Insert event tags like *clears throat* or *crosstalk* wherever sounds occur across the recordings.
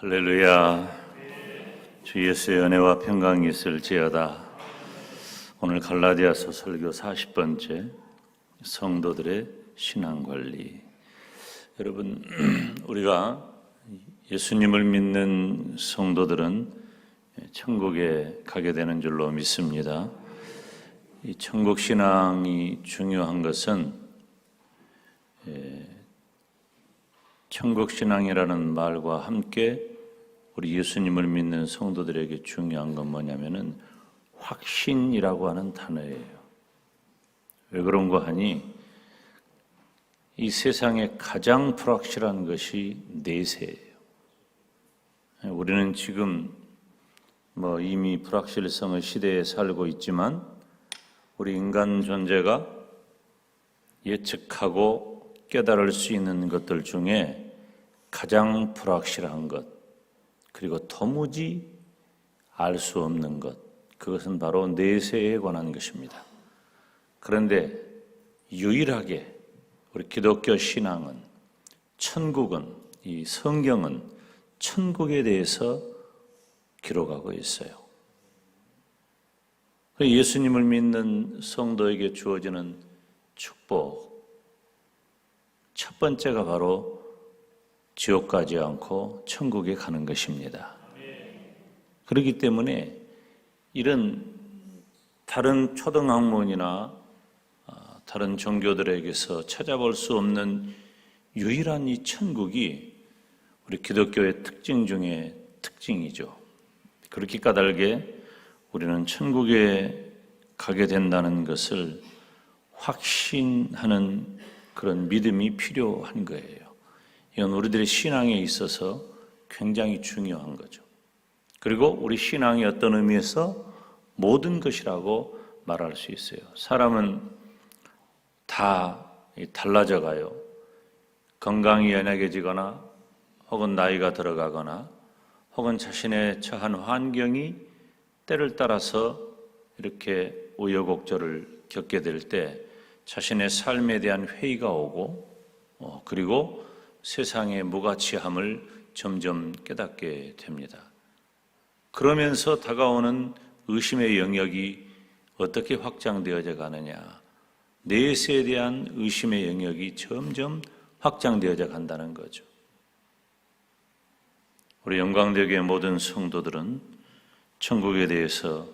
할렐루야. 주 예수의 은혜와 평강이 있을지어다. 오늘 갈라디아서 설교 40번째 성도들의 신앙 관리. 여러분, *clears throat* 우리가 예수님을 믿는 성도들은 천국에 가게 되는 줄로 믿습니다. 이 천국 신앙이 중요한 것은 천국 신앙이라는 말과 함께 우리 예수님을 믿는 성도들에게 중요한 건 뭐냐면은 확신이라고 하는 단어예요. 왜 그런가 하니 이 세상에 가장 불확실한 것이 내세예요. 우리는 지금 뭐 이미 불확실성의 시대에 살고 있지만 우리 인간 존재가 예측하고 깨달을 수 있는 것들 중에 가장 불확실한 것, 그리고 도무지 알 수 없는 것, 그것은 바로 내세에 관한 것입니다. 그런데 유일하게 우리 기독교 신앙은 천국은 이 성경은 천국에 대해서 기록하고 있어요. 예수님을 믿는 성도에게 주어지는 축복 첫 번째가 바로 지옥 가지 않고 천국에 가는 것입니다. 그렇기 때문에 이런 다른 초등학문이나 아, 다른 종교들에게서 찾아볼 수 없는 유일한 이 천국이 우리 기독교의 특징 중에 특징이죠. 그렇게 까닭에 우리는 천국에 가게 된다는 것을 확신하는 그런 믿음이 필요한 거예요. 이건 우리들의 신앙에 있어서 굉장히 중요한 거죠. 그리고 우리 신앙이 어떤 의미에서 모든 것이라고 말할 수 있어요. 사람은 다 달라져 가요. 건강이 연약해지거나 혹은 나이가 들어가거나 혹은 자신의 처한 환경이 때를 따라서 이렇게 우여곡절을 겪게 될 때 자신의 삶에 대한 회의가 오고 어, 그리고 세상의 무가치함을 점점 깨닫게 됩니다. 그러면서 다가오는 의심의 영역이 어떻게 확장되어져 가느냐. 내세에 대한 의심의 영역이 점점 확장되어져 간다는 거죠. 우리 영광대교의 모든 성도들은 천국에 대해서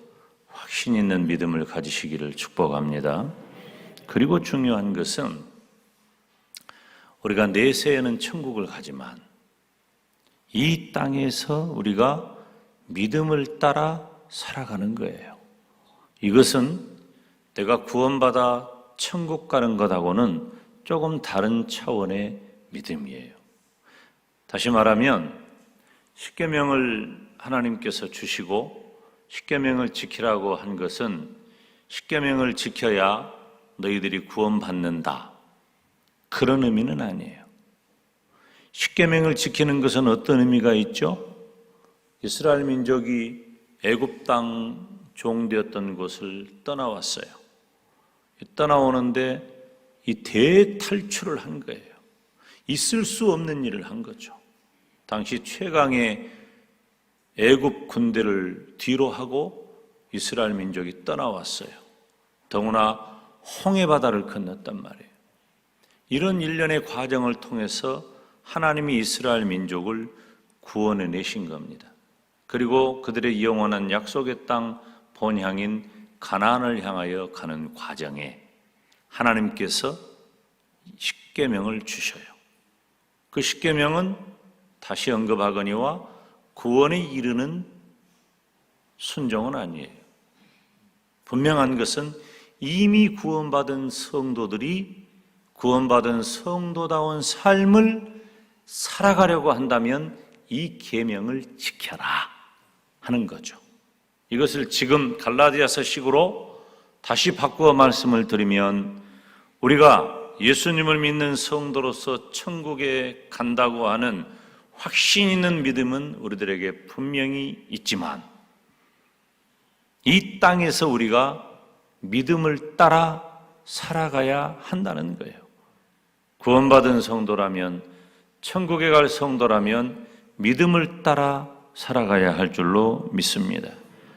확신 있는 믿음을 가지시기를 축복합니다. 그리고 중요한 것은 우리가 내세에는 천국을 가지만 이 땅에서 우리가 믿음을 따라 살아가는 거예요. 이것은 내가 구원받아 천국 가는 것하고는 조금 다른 차원의 믿음이에요. 다시 말하면 십계명을 하나님께서 주시고 십계명을 지키라고 한 것은 십계명을 지켜야 너희들이 구원받는다. 그런 의미는 아니에요. 십계명을 지키는 것은 어떤 의미가 있죠? 이스라엘 민족이 애굽 땅 종되었던 곳을 떠나왔어요. 떠나오는데 이 대탈출을 한 거예요. 있을 수 없는 일을 한 거죠. 당시 최강의 애굽 군대를 뒤로 하고 이스라엘 민족이 떠나왔어요. 더구나 홍해 바다를 건넜단 말이에요. 이런 일련의 과정을 통해서 하나님이 이스라엘 민족을 구원해 내신 겁니다. 그리고 그들의 영원한 약속의 땅 본향인 가나안을 향하여 가는 과정에 하나님께서 십계명을 주셔요. 그 십계명은 다시 언급하거니와 구원에 이르는 순종은 아니에요. 분명한 것은 이미 구원받은 성도들이 구원받은 성도다운 삶을 살아가려고 한다면 이 계명을 지켜라 하는 거죠. 이것을 지금 갈라디아서식으로 다시 바꾸어 말씀을 드리면 우리가 예수님을 믿는 성도로서 천국에 간다고 하는 확신 있는 믿음은 우리들에게 분명히 있지만 이 땅에서 우리가 믿음을 따라 살아가야 한다는 거예요. 구원받은 성도라면 천국에 갈 성도라면 믿음을 따라 살아가야 할 줄로 믿습니다.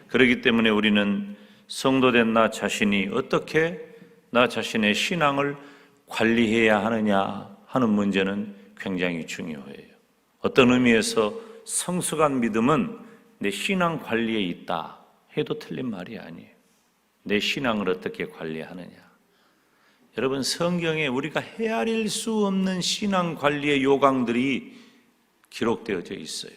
그렇기 때문에 우리는 성도된 나 자신이 어떻게 나 자신의 신앙을 관리해야 하느냐 하는 문제는 굉장히 중요해요. 어떤 의미에서 성숙한 믿음은 내 신앙 관리에 있다 해도 틀린 말이 아니에요. 내 신앙을 어떻게 관리하느냐. 여러분 성경에 우리가 헤아릴 수 없는 신앙 관리의 요강들이 기록되어져 있어요.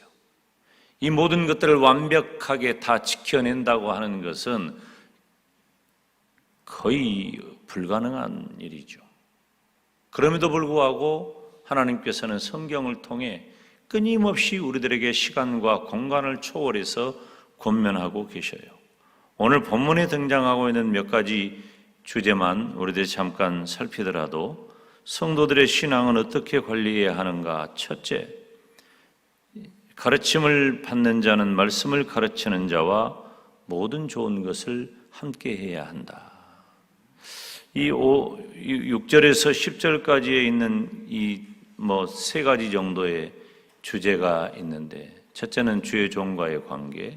이 모든 것들을 완벽하게 다 지켜낸다고 하는 것은 거의 불가능한 일이죠. 그럼에도 불구하고 하나님께서는 성경을 통해 끊임없이 우리들에게 시간과 공간을 초월해서 권면하고 계셔요. 오늘 본문에 등장하고 있는 몇 가지 주제만 우리들이 잠깐 살피더라도 성도들의 신앙은 어떻게 관리해야 하는가? 첫째, 가르침을 받는 자는 말씀을 가르치는 자와 모든 좋은 것을 함께 해야 한다. 이 6절에서 10절까지에 있는 이 뭐 세 가지 정도의 주제가 있는데 첫째는 주의 종과의 관계,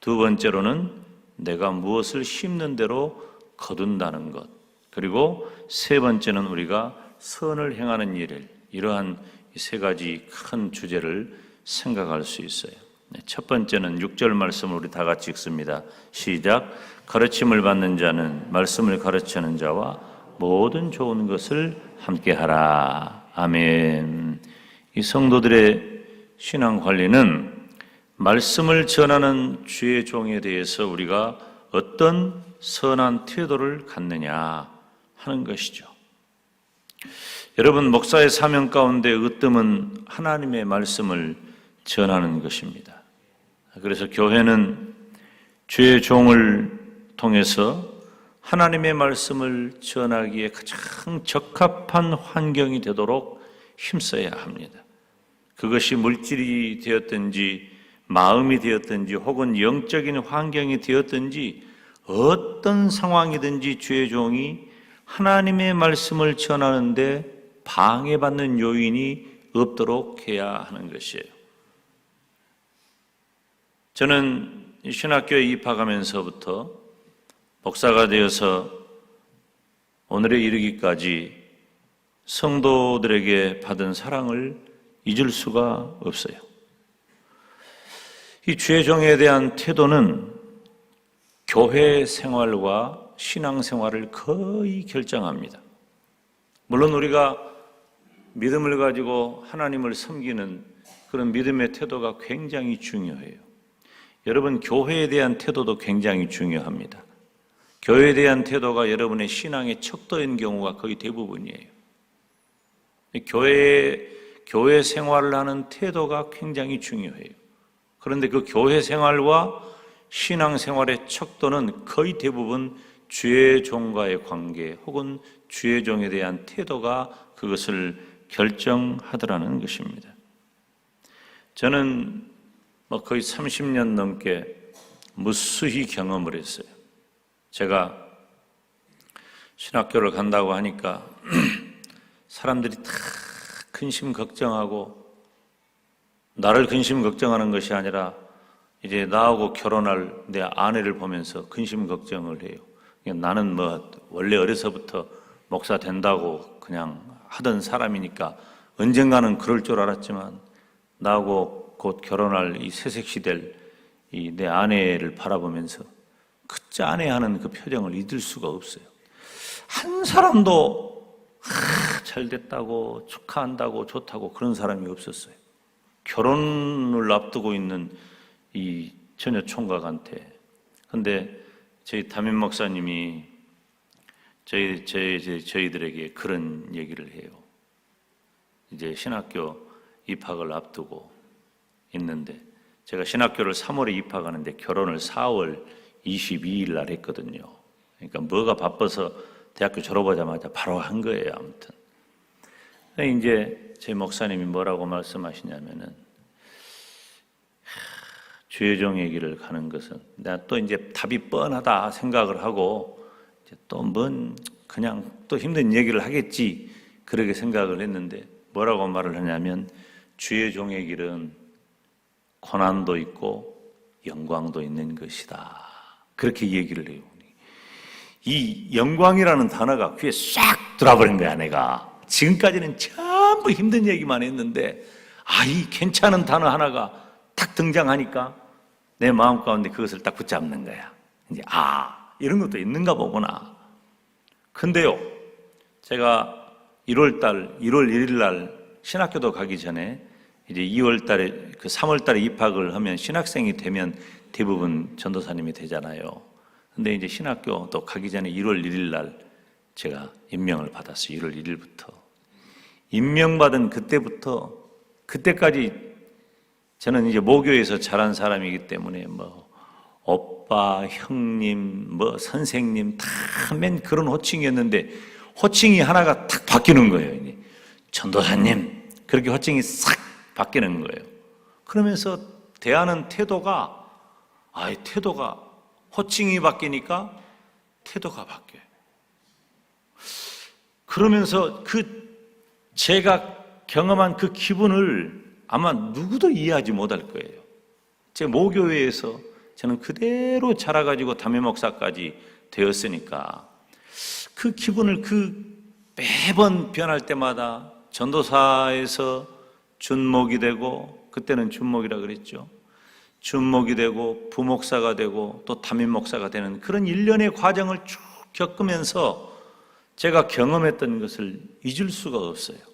두 번째로는 내가 무엇을 심는 대로 거둔다는 것, 그리고 세 번째는 우리가 선을 행하는 일을 이러한 이세 가지 큰 주제를 생각할 수 있어요. 네, 첫 번째는 6절 말씀을 우리 다 같이 읽습니다. 시작. 가르침을 받는 자는 말씀을 가르치는 자와 모든 좋은 것을 함께 하라. 아멘. 이 성도들의 신앙 관리는 말씀을 전하는 주의 종에 대해서 우리가 어떤 선한 태도를 갖느냐 하는 것이죠. 여러분, 목사의 사명 가운데 으뜸은 하나님의 말씀을 전하는 것입니다. 그래서 교회는 주의 종을 통해서 하나님의 말씀을 전하기에 가장 적합한 환경이 되도록 힘써야 합니다. 그것이 물질이 되었든지 마음이 되었든지 혹은 영적인 환경이 되었든지 어떤 상황이든지 주의 종이 하나님의 말씀을 전하는데 방해받는 요인이 없도록 해야 하는 것이에요. 저는 신학교에 입학하면서부터 목사가 되어서 오늘에 이르기까지 성도들에게 받은 사랑을 잊을 수가 없어요. 이 주의 종에 대한 태도는 교회 생활과 신앙 생활을 거의 결정합니다. 물론 우리가 믿음을 가지고 하나님을 섬기는 그런 믿음의 태도가 굉장히 중요해요. 여러분, 교회에 대한 태도도 굉장히 중요합니다. 교회에 대한 태도가 여러분의 신앙의 척도인 경우가 거의 대부분이에요. 교회, 교회 생활을 하는 태도가 굉장히 중요해요. 그런데 그 교회 생활과 신앙 생활의 척도는 거의 대부분 주의 종과의 관계 혹은 주의 종에 대한 태도가 그것을 결정하더라는 것입니다. 저는 뭐 거의 30년 넘게 무수히 경험을 했어요. 제가 신학교를 간다고 하니까 *clears throat* 사람들이 다 근심 걱정하고 나를 근심 걱정하는 것이 아니라 이제 나하고 결혼할 내 아내를 보면서 근심 걱정을 해요. 나는 뭐 원래 어려서부터 목사 된다고 그냥 하던 사람이니까 언젠가는 그럴 줄 알았지만 나하고 곧 결혼할 이 새색시 될이 내 아내를 바라보면서 그 짠해하는 그 표정을 잊을 수가 없어요. 한 사람도 아, 잘 됐다고 축하한다고 좋다고 그런 사람이 없었어요. 결혼을 앞두고 있는 이 처녀 총각한테. 근데 저희 담임 목사님이 저희, 저희, 저희들에게 그런 얘기를 해요. 이제 신학교 입학을 앞두고 있는데, 제가 신학교를 3월에 입학하는데 결혼을 4월 22일 날 했거든요. 그러니까 뭐가 바빠서 대학교 졸업하자마자 바로 한 거예요, 아무튼. 이제 제 목사님이 뭐라고 말씀하시냐면은, 주여종 얘기를 가는 것은 내가 또 이제 답이 뻔하다 생각을 하고 또뭔 그냥 또 힘든 얘기를 하겠지 그렇게 생각을 했는데 뭐라고 말을 하냐면 주의 종의 길은 고난도 있고 영광도 있는 것이다. 그렇게 얘기를 해요. 이 영광이라는 단어가 귀에 싹 들어버린 거야, 내가. 지금까지는 전부 힘든 얘기만 했는데, 아, 이 괜찮은 단어 하나가 딱 등장하니까 내 마음 가운데 그것을 딱 붙잡는 거야. 이제, 아, 이런 것도 있는가 보구나. 근데요, 제가 1월 달, 1월 1일 날 신학교도 가기 전에 이제 2월 달에, 그 3월 달에 입학을 하면 신학생이 되면 대부분 전도사님이 되잖아요. 근데 이제 신학교 또 가기 전에 1월 1일 날 제가 임명을 받았어요. 1월 1일부터. 임명받은 그때부터 그때까지 저는 이제 모교에서 자란 사람이기 때문에 뭐 오빠, 형님, 뭐 선생님 다 맨 그런 호칭이었는데 호칭이 하나가 탁 바뀌는 거예요. 이제. 전도사님 그렇게 호칭이 싹 바뀌는 거예요. 그러면서 대하는 태도가 아이 태도가 호칭이 바뀌니까 태도가 바뀌어요. 그러면서 그 제가 경험한 그 기분을 아마 누구도 이해하지 못할 거예요. 제 모교회에서 저는 그대로 자라가지고 담임 목사까지 되었으니까 그 기분을 그 매번 변할 때마다 전도사에서 준목이 되고 그때는 준목이라 그랬죠. 준목이 되고 부목사가 되고 또 담임 목사가 되는 그런 일련의 과정을 쭉 겪으면서 제가 경험했던 것을 잊을 수가 없어요.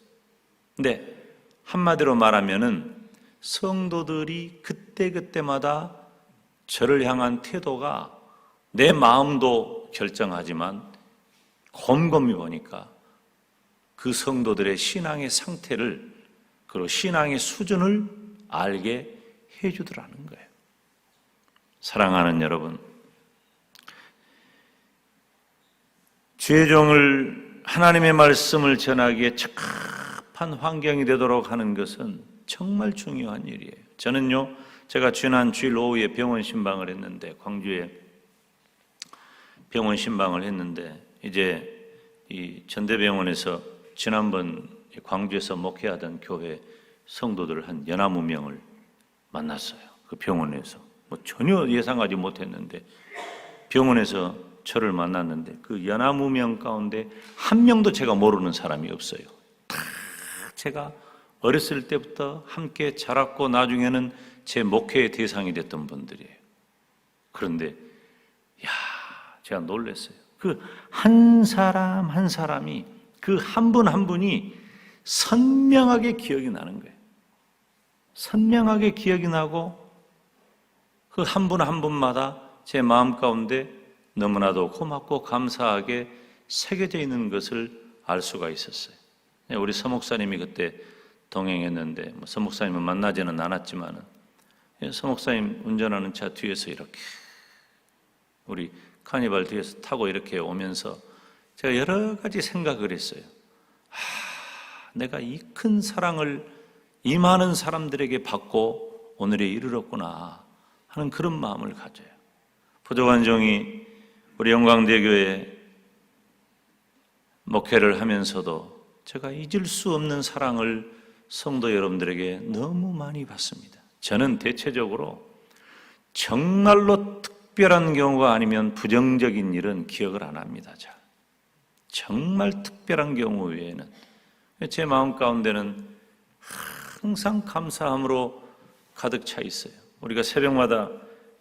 근데 한마디로 말하면은 성도들이 그때그때마다 저를 향한 태도가 내 마음도 결정하지만 곰곰이 보니까 그 성도들의 신앙의 상태를 그리고 신앙의 수준을 알게 해주더라는 거예요. 사랑하는 여러분, 죄종을 하나님의 말씀을 전하기에 적합한 환경이 되도록 하는 것은 정말 중요한 일이에요. 저는요, 제가 지난 주일 오후에 병원 신방을 했는데 광주에 병원 신방을 했는데 이제 이 전대병원에서 지난번 광주에서 목회하던 교회 성도들 한 연하무 명을 만났어요. 그 병원에서. 뭐 전혀 예상하지 못했는데 병원에서 저를 만났는데 그 연하무 명 가운데 한 명도 제가 모르는 사람이 없어요. 다 제가 어렸을 때부터 함께 자랐고 나중에는 제 목회의 대상이 됐던 분들이에요. 그런데 야, 제가 놀랐어요. 그 한 사람 한 사람이 그 한 분한 분이 선명하게 기억이 나는 거예요. 선명하게 기억이 나고 그 한분한 분마다 제 마음 가운데 너무나도 고맙고 감사하게 새겨져 있는 것을 알 수가 있었어요. 네, 우리 서목사님이 그때 동행했는데 뭐 서목사님은 만나지는 않았지만은 예, 서목사님 운전하는 차 뒤에서 이렇게 우리 카니발 뒤에서 타고 이렇게 오면서 제가 여러 가지 생각을 했어요. 아, 내가 이 큰 사랑을 이 많은 사람들에게 받고 오늘에 이르렀구나 하는 그런 마음을 가져요. 부족한 종이 우리 영광대교회 목회를 하면서도 제가 잊을 수 없는 사랑을 성도 여러분들에게 너무 많이 받습니다. 저는 대체적으로 정말로 특별한 경우가 아니면 부정적인 일은 기억을 안 합니다. 잘. 정말 특별한 경우 외에는 제 마음 가운데는 항상 감사함으로 가득 차 있어요. 우리가 새벽마다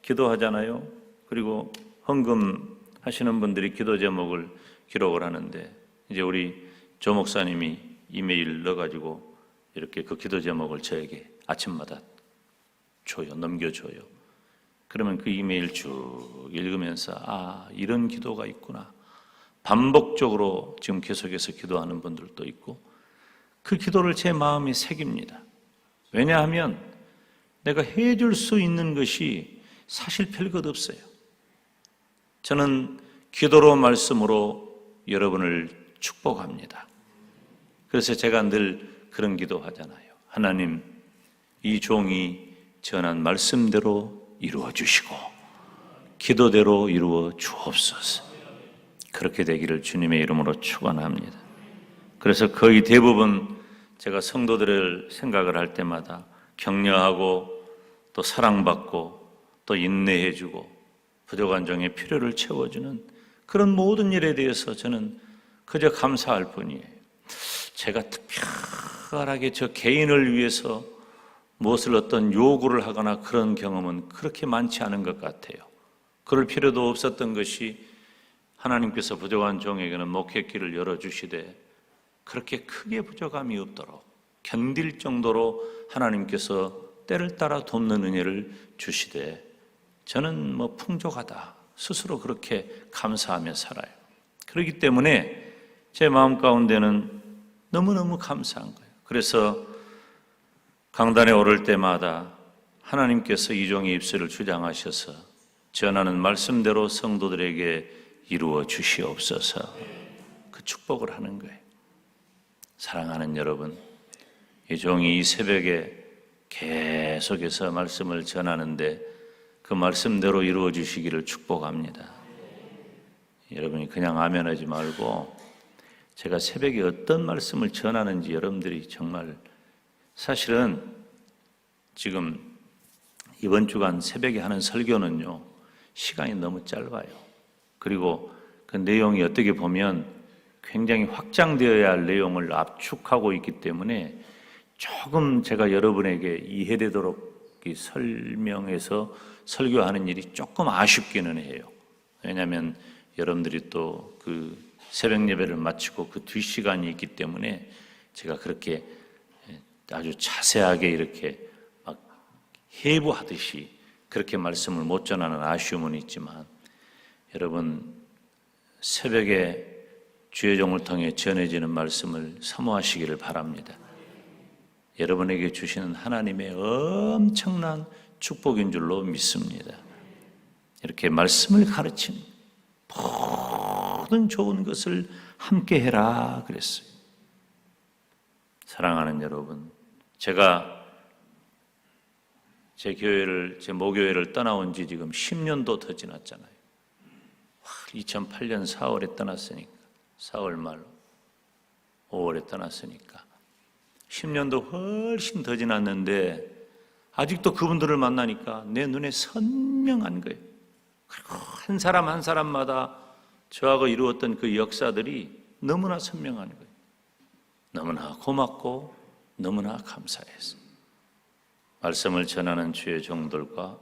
기도하잖아요. 그리고 헌금 하시는 분들이 기도 제목을 기록을 하는데 이제 우리 조 목사님이 이메일 넣어가지고 이렇게 그 기도 제목을 저에게 아침마다 줘요. 넘겨줘요. 그러면 그 이메일 쭉 읽으면서 아, 이런 기도가 있구나. 반복적으로 지금 계속해서 기도하는 분들도 있고 그 기도를 제 마음에 새깁니다. 왜냐하면 내가 해줄 수 있는 것이 사실 별것 없어요. 저는 기도로 말씀으로 여러분을 축복합니다. 그래서 제가 늘 그런 기도 하잖아요. 하나님, 이 종이 전한 말씀대로 이루어 주시고, 기도대로 이루어 주옵소서. 그렇게 되기를 주님의 이름으로 축원합니다. 그래서 거의 대부분 제가 성도들을 생각을 할 때마다 격려하고 또 사랑받고 또 인내해 주고 부족한 종의 필요를 채워 주는 그런 모든 일에 대해서 저는 그저 감사할 뿐이에요. 제가 특별하게 저 개인을 위해서 무엇을 어떤 요구를 하거나 그런 경험은 그렇게 많지 않은 것 같아요. 그럴 필요도 없었던 것이 하나님께서 부족한 종에게는 목회길을 열어주시되 그렇게 크게 부족함이 없도록 견딜 정도로 하나님께서 때를 따라 돕는 은혜를 주시되 저는 뭐 풍족하다 스스로 그렇게 감사하며 살아요. 그렇기 때문에 제 마음 가운데는 너무너무 감사한 거예요. 그래서 강단에 오를 때마다 하나님께서 이종의 입술을 주장하셔서 전하는 말씀대로 성도들에게 이루어 주시옵소서 그 축복을 하는 거예요. 사랑하는 여러분, 이 종이 이 새벽에 계속해서 말씀을 전하는데 그 말씀대로 이루어 주시기를 축복합니다. 여러분이 그냥 아멘하지 말고 제가 새벽에 어떤 말씀을 전하는지 여러분들이 정말 사실은 지금 이번 주간 새벽에 하는 설교는요 시간이 너무 짧아요. 그리고 그 내용이 어떻게 보면 굉장히 확장되어야 할 내용을 압축하고 있기 때문에 조금 제가 여러분에게 이해되도록 이 설명해서 설교하는 일이 조금 아쉽기는 해요. 왜냐하면 여러분들이 또 그 새벽 예배를 마치고 그 뒷 시간이 있기 때문에 제가 그렇게 아주 자세하게 이렇게 막 해부하듯이 그렇게 말씀을 못 전하는 아쉬움은 있지만 여러분 새벽에 주의 종을 통해 전해지는 말씀을 사모하시기를 바랍니다. 여러분에게 주시는 하나님의 엄청난 축복인 줄로 믿습니다. 이렇게 말씀을 가르친 모든 좋은 것을 함께 해라 그랬어요. 사랑하는 여러분, 제가 제 교회를, 제 모교회를 떠나온 지 지금 10년도 더 지났잖아요. 2008년 4월에 떠났으니까, 4월 말 5월에 떠났으니까. 10년도 훨씬 더 지났는데, 아직도 그분들을 만나니까 내 눈에 선명한 거예요. 그리고 한 사람 한 사람마다 저하고 이루었던 그 역사들이 너무나 선명한 거예요. 너무나 고맙고 너무나 감사했어. 말씀을 전하는 주의 종들과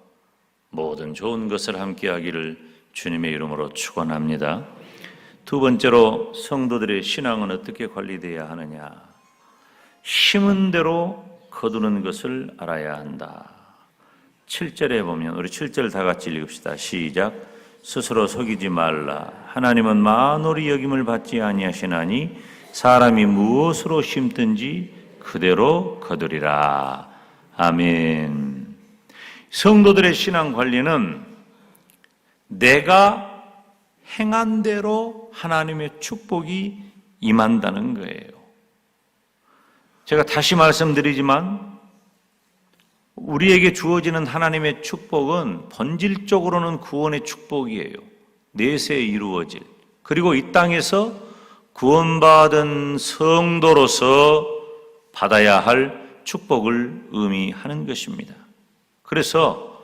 모든 좋은 것을 함께 하기를 주님의 이름으로 축원합니다. 두 번째로 성도들의 신앙은 어떻게 관리돼야 하느냐? 심은 대로 거두는 것을 알아야 한다. 7절에 보면 우리 7절 다 같이 읽읍시다. 시작. 스스로 속이지 말라. 하나님은 만홀이 여김을 받지 아니하시나니 사람이 무엇으로 심든지 그대로 거두리라. 아멘. 성도들의 신앙 관리는 내가 행한 대로 하나님의 축복이 임한다는 거예요. 제가 다시 말씀드리지만 우리에게 주어지는 하나님의 축복은 본질적으로는 구원의 축복이에요. 내세에 이루어질. 그리고 이 땅에서 구원받은 성도로서 받아야 할 축복을 의미하는 것입니다. 그래서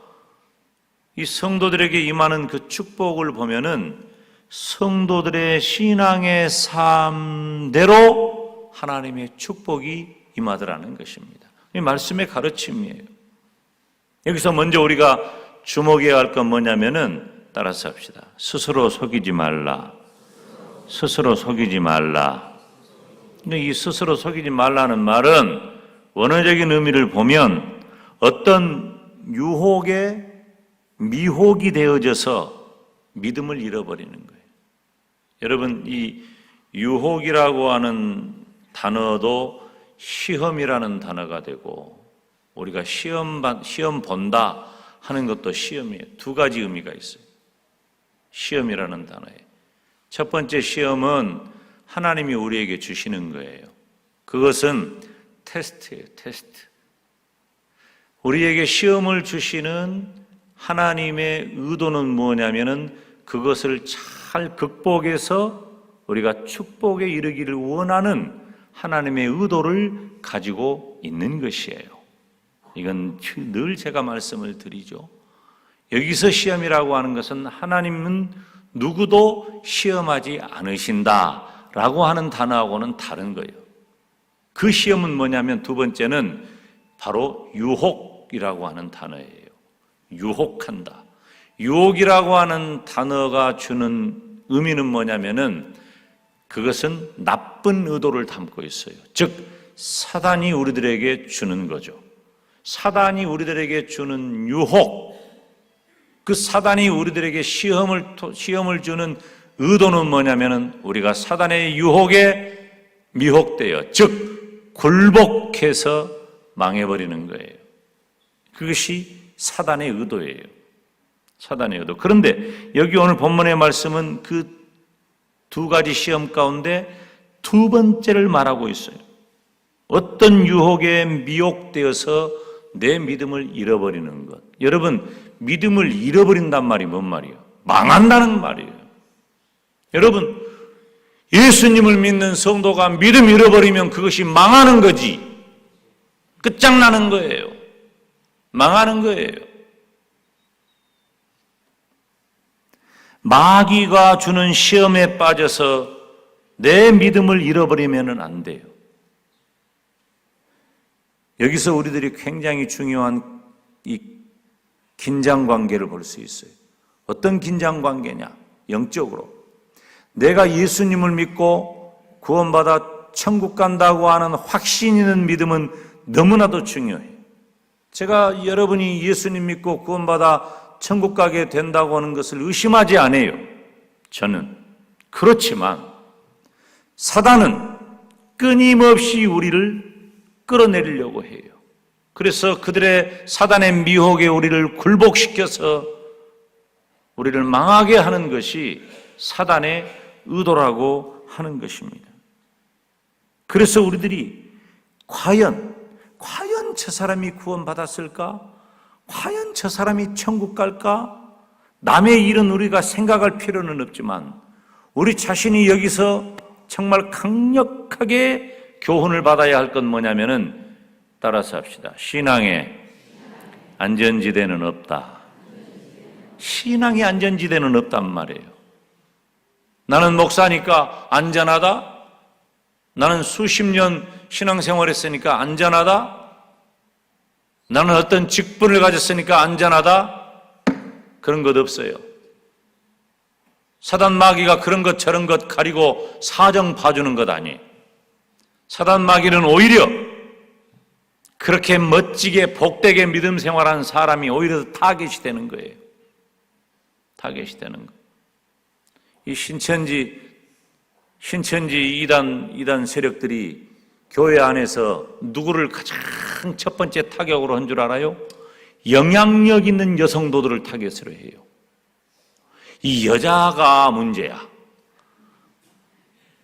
이 성도들에게 임하는 그 축복을 보면은 성도들의 신앙의 삶대로 하나님의 축복이 임하더라는 것입니다. 이 말씀의 가르침이에요. 여기서 먼저 우리가 주목해야 할 건 뭐냐면은 따라서 합시다. 스스로 속이지 말라. 스스로 속이지 말라. 근데 이 스스로 속이지 말라는 말은 원어적인 의미를 보면 어떤 유혹에 미혹이 되어져서 믿음을 잃어버리는 거예요. 여러분, 이 유혹이라고 하는 단어도 시험이라는 단어가 되고 우리가 시험 시험 본다 하는 것도 시험이에요. 두 가지 의미가 있어요. 시험이라는 단어에 첫 번째 시험은 하나님이 우리에게 주시는 거예요. 그것은 테스트예요. 테스트. 우리에게 시험을 주시는 하나님의 의도는 뭐냐면은 그것을 잘 극복해서 우리가 축복에 이르기를 원하는 하나님의 의도를 가지고 있는 것이에요. 이건 늘 제가 말씀을 드리죠. 여기서 시험이라고 하는 것은 하나님은 누구도 시험하지 않으신다 라고 하는 단어하고는 다른 거예요. 그 시험은 뭐냐면 두 번째는 바로 유혹이라고 하는 단어예요. 유혹한다. 유혹이라고 하는 단어가 주는 의미는 뭐냐면은 그것은 나쁜 의도를 담고 있어요. 즉, 사단이 우리들에게 주는 거죠. 사단이 우리들에게 주는 유혹, 그 사단이 우리들에게 시험을, 시험을 주는 의도는 뭐냐면은 우리가 사단의 유혹에 미혹되어, 즉, 굴복해서 망해버리는 거예요. 그것이 사단의 의도예요. 사단의 의도. 그런데 여기 오늘 본문의 말씀은 그 두 가지 시험 가운데 두 번째를 말하고 있어요. 어떤 유혹에 미혹되어서 내 믿음을 잃어버리는 것. 여러분, 믿음을 잃어버린단 말이 뭔 말이에요? 망한다는 말이에요. 여러분, 예수님을 믿는 성도가 믿음 잃어버리면 그것이 망하는 거지. 끝장나는 거예요. 망하는 거예요. 마귀가 주는 시험에 빠져서 내 믿음을 잃어버리면 안 돼요. 여기서 우리들이 굉장히 중요한 이 긴장 관계를 볼 수 있어요. 어떤 긴장 관계냐? 영적으로. 내가 예수님을 믿고 구원받아 천국 간다고 하는 확신 있는 믿음은 너무나도 중요해요. 제가 여러분이 예수님 믿고 구원받아 천국 가게 된다고 하는 것을 의심하지 않아요. 저는. 그렇지만 사단은 끊임없이 우리를 끌어내리려고 해요. 그래서 그들의 사단의 미혹에 우리를 굴복시켜서 우리를 망하게 하는 것이 사단의 의도라고 하는 것입니다. 그래서 우리들이 과연, 과연 저 사람이 구원받았을까? 과연 저 사람이 천국 갈까? 남의 일은 우리가 생각할 필요는 없지만 우리 자신이 여기서 정말 강력하게 교훈을 받아야 할 건 뭐냐면은 따라서 합시다. 신앙에 안전지대는 없다. 신앙의 안전지대는 없단 말이에요. 나는 목사니까 안전하다? 나는 수십 년 신앙생활 했으니까 안전하다? 나는 어떤 직분을 가졌으니까 안전하다? 그런 것 없어요. 사단 마귀가 그런 것 저런 것 가리고 사정 봐주는 것 아니에요. 사단 마귀는 오히려 그렇게 멋지게 복되게 믿음 생활한 사람이 오히려 타겟이 되는 거예요. 타겟이 되는 거. 이 신천지 신천지 이단 이단 세력들이 교회 안에서 누구를 가장 첫 번째 타격으로 한 줄 알아요? 영향력 있는 여성도들을 타겟으로 해요. 이 여자가 문제야.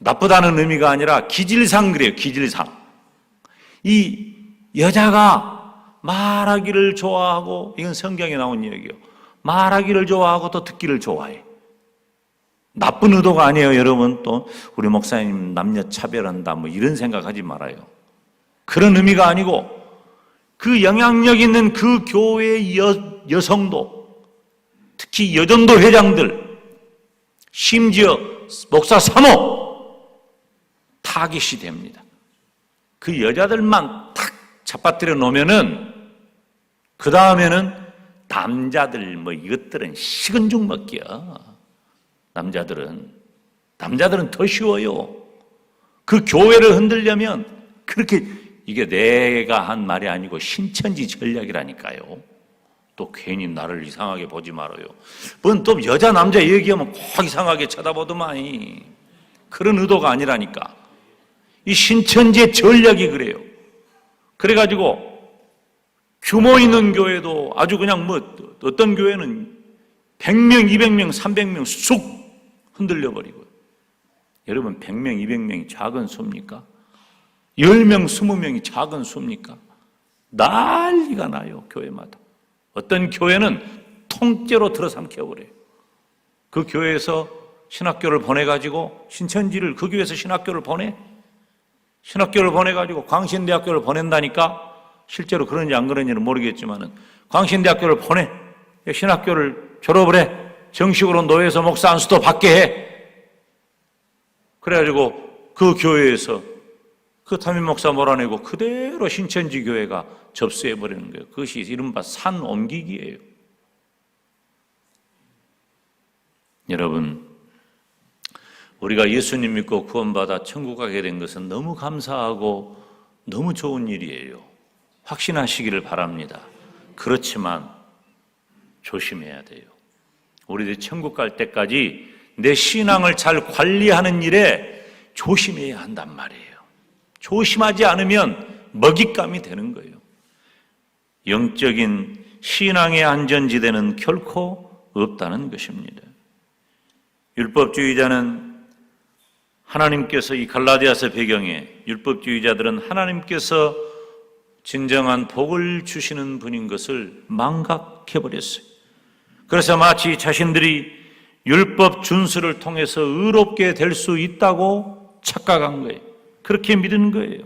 나쁘다는 의미가 아니라 기질상 그래요, 기질상. 이 여자가 말하기를 좋아하고, 이건 성경에 나온 얘기요. 말하기를 좋아하고 또 듣기를 좋아해. 나쁜 의도가 아니에요, 여러분. 또, 우리 목사님 남녀 차별한다, 뭐 이런 생각하지 말아요. 그런 의미가 아니고, 그 영향력 있는 그 교회의 여, 여성도, 특히 여전도 회장들, 심지어 목사 사모, 타깃이 됩니다. 그 여자들만 탁 잡아뜨려 놓으면은, 그 다음에는 남자들, 뭐 이것들은 식은 죽 먹기야. 남자들은. 남자들은 더 쉬워요. 그 교회를 흔들려면 그렇게 이게 내가 한 말이 아니고 신천지 전략이라니까요. 또 괜히 나를 이상하게 보지 말아요. 뭔 또 여자 남자 얘기하면 꼭 이상하게 쳐다보더만이. 그런 의도가 아니라니까. 이 신천지의 전략이 그래요. 그래가지고 규모 있는 교회도 아주 그냥 뭐 어떤 교회는 100명, 200명, 300명 쑥 흔들려 버리고. 여러분 100명, 200명이 작은 수입니까? 10명, 20명이 작은 수입니까? 난리가 나요, 교회마다. 어떤 교회는 통째로 들어삼켜 버려요. 그 교회에서 신학교를 보내 가지고 신천지를 그 교회에서 신학교를 보내 신학교를 보내가지고 광신대학교를 보낸다니까 실제로 그런지 안 그런지는 모르겠지만은 광신대학교를 보내 신학교를 졸업을 해 정식으로 노예에서 목사 안수도 받게 해 그래가지고 그 교회에서 그 담임 목사 몰아내고 그대로 신천지 교회가 접수해 버리는 거예요. 그것이 이른바 산 옮기기예요. 여러분, 우리가 예수님 믿고 구원받아 천국 가게 된 것은 너무 감사하고 너무 좋은 일이에요. 확신하시기를 바랍니다. 그렇지만 조심해야 돼요. 우리들이 천국 갈 때까지 내 신앙을 잘 관리하는 일에 조심해야 한단 말이에요. 조심하지 않으면 먹잇감이 되는 거예요. 영적인 신앙의 안전지대는 결코 없다는 것입니다. 율법주의자는 하나님께서 이 갈라디아서 배경에 율법주의자들은 하나님께서 진정한 복을 주시는 분인 것을 망각해 버렸어요. 그래서 마치 자신들이 율법 준수를 통해서 의롭게 될 수 있다고 착각한 거예요. 그렇게 믿은 거예요.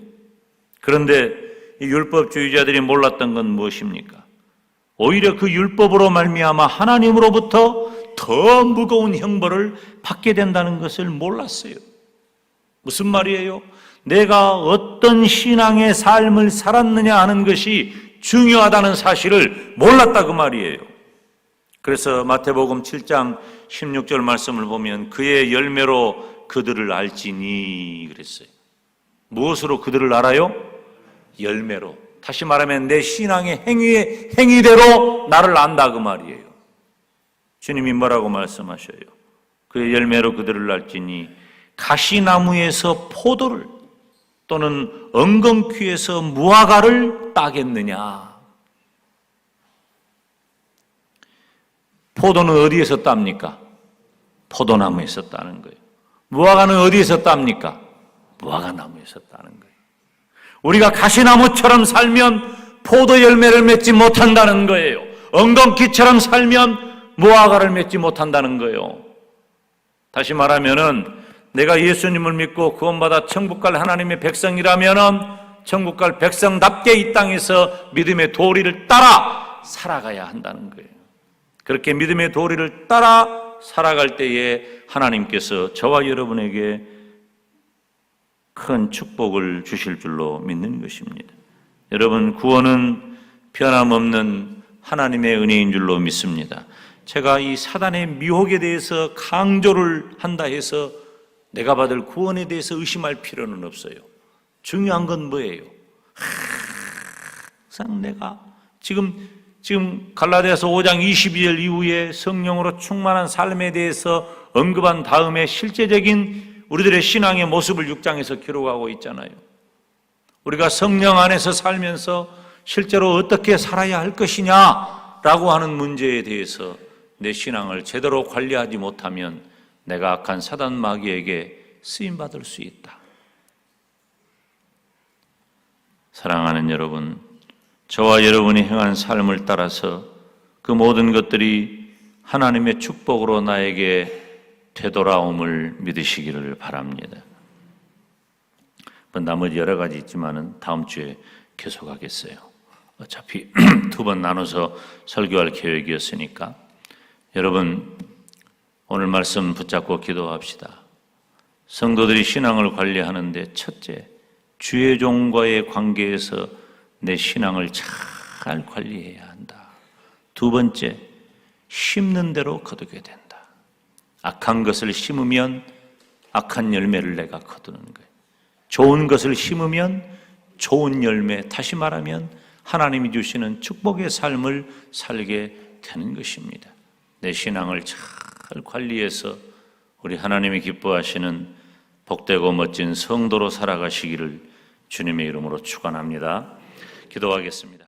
그런데 이 율법주의자들이 몰랐던 건 무엇입니까? 오히려 그 율법으로 말미암아 하나님으로부터 더 무거운 형벌을 받게 된다는 것을 몰랐어요. 무슨 말이에요? 내가 어떤 신앙의 삶을 살았느냐 하는 것이 중요하다는 사실을 몰랐다 그 말이에요. 그래서 마태복음 7장 16절 말씀을 보면 그의 열매로 그들을 알지니 그랬어요. 무엇으로 그들을 알아요? 열매로. 다시 말하면 내 신앙의 행위의 행위대로 나를 안다 그 말이에요. 주님이 뭐라고 말씀하셔요? 그의 열매로 그들을 알지니 가시나무에서 포도를 또는 엉겅퀴에서 무화과를 따겠느냐? 포도는 어디에서 땁니까? 포도나무에서 따는 거예요. 무화과는 어디에서 땁니까? 무화과나무에서 따는 거예요. 우리가 가시나무처럼 살면 포도 열매를 맺지 못한다는 거예요. 엉겅퀴처럼 살면 무화과를 맺지 못한다는 거예요. 다시 말하면은 내가 예수님을 믿고 구원받아 천국 갈 하나님의 백성이라면은 천국 갈 백성답게 이 땅에서 믿음의 도리를 따라 살아가야 한다는 거예요. 그렇게 믿음의 도리를 따라 살아갈 때에 하나님께서 저와 여러분에게 큰 축복을 주실 줄로 믿는 것입니다. 여러분, 구원은 변함없는 하나님의 은혜인 줄로 믿습니다. 제가 이 사단의 미혹에 대해서 강조를 한다 해서 내가 받을 구원에 대해서 의심할 필요는 없어요. 중요한 건 뭐예요? 항상 내가 지금 지금 갈라디아서 5장 22절 이후에 성령으로 충만한 삶에 대해서 언급한 다음에 실제적인 우리들의 신앙의 모습을 6장에서 기록하고 있잖아요. 우리가 성령 안에서 살면서 실제로 어떻게 살아야 할 것이냐라고 하는 문제에 대해서 내 신앙을 제대로 관리하지 못하면 내가 악한 사단 마귀에게 쓰임 받을 수 있다. 사랑하는 여러분, 저와 여러분이 행한 삶을 따라서 그 모든 것들이 하나님의 축복으로 나에게 되돌아옴을 믿으시기를 바랍니다. 뭐 나머지 여러 가지 있지만은 다음 주에 계속하겠어요. 어차피 *clears throat* 두 번 나눠서 설교할 계획이었으니까 여러분 오늘 말씀 붙잡고 기도합시다. 성도들이 신앙을 관리하는데 첫째 주의 종과의 관계에서 내 신앙을 잘 관리해야 한다. 두 번째 심는 대로 거두게 된다. 악한 것을 심으면 악한 열매를 내가 거두는 거예요. 좋은 것을 심으면 좋은 열매, 다시 말하면 하나님이 주시는 축복의 삶을 살게 되는 것입니다. 내 신앙을 잘 관리해서 우리 하나님이 기뻐하시는 복되고 멋진 성도로 살아가시기를 주님의 이름으로 축원합니다. 기도하겠습니다.